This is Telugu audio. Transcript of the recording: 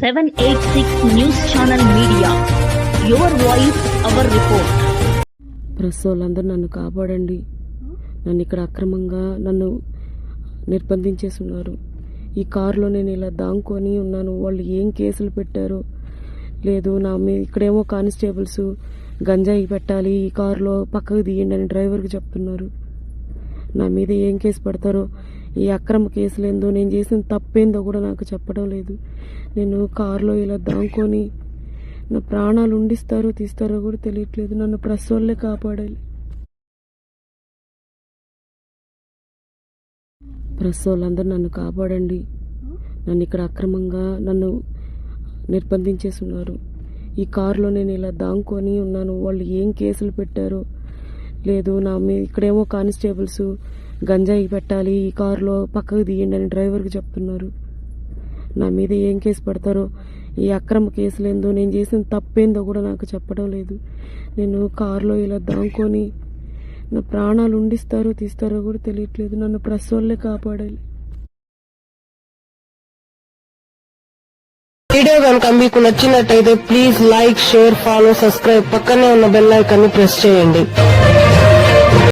Seven eight six news channel media your voice our report press వాళ్ళందరూ నన్ను కాపాడండి. నన్ను ఇక్కడ అక్రమంగా నన్ను నిర్బంధించేస్తున్నారు. ఈ కారులో నేను ఇలా దాంకొని ఉన్నాను. వాళ్ళు ఏం కేసులు పెట్టారు లేదు. నా మీ ఇక్కడేమో కానిస్టేబుల్స్ గంజాయి పెట్టాలి. ఈ కారులో పక్కకు తీయండి అని డ్రైవర్కి చెప్తున్నారు. నా మీద ఏం కేసు పెడతారో ఈ అక్రమ కేసులు ఏందో నేను చేసిన తప్పేందో కూడా నాకు చెప్పడం లేదు. నేను కారులో ఇలా దాంకొని నా ప్రాణాలు ఉండిస్తారో తీస్తారో కూడా తెలియట్లేదు. నన్ను ప్రెస్ వాళ్ళే కాపాడాలి. ప్రెస్ వాళ్ళందరూ నన్ను కాపాడండి. నన్ను ఇక్కడ అక్రమంగా నన్ను నిర్బంధించేస్తున్నారు. ఈ కారులో నేను ఇలా దాంకొని ఉన్నాను. వాళ్ళు ఏం కేసులు పెట్టారో లేదు నా మీ ఇక్కడేమో కానిస్టేబుల్స్ గంజాయి పెట్టాలి ఈ కారులో పక్కకు తీయండి అని డ్రైవర్కి చెప్తున్నారు. నా మీద ఏం కేసు పెడతారో ఈ అక్రమ కేసులేందో నేను చేసిన తప్పేందో కూడా నాకు చెప్పడం లేదు. నేను కారులో ఇలా దాంకొని నా ప్రాణాలు ఉండిస్తారో తీస్తారో కూడా తెలియట్లేదు. నన్ను ప్రెస్ వాళ్ళే కాపాడాలి. వీడియో కనుక మీకు నచ్చినట్టయితే please like share follow subscribe పక్కనే ఉన్న బెల్ ఐకాన్ని ప్రెస్ చేయండి.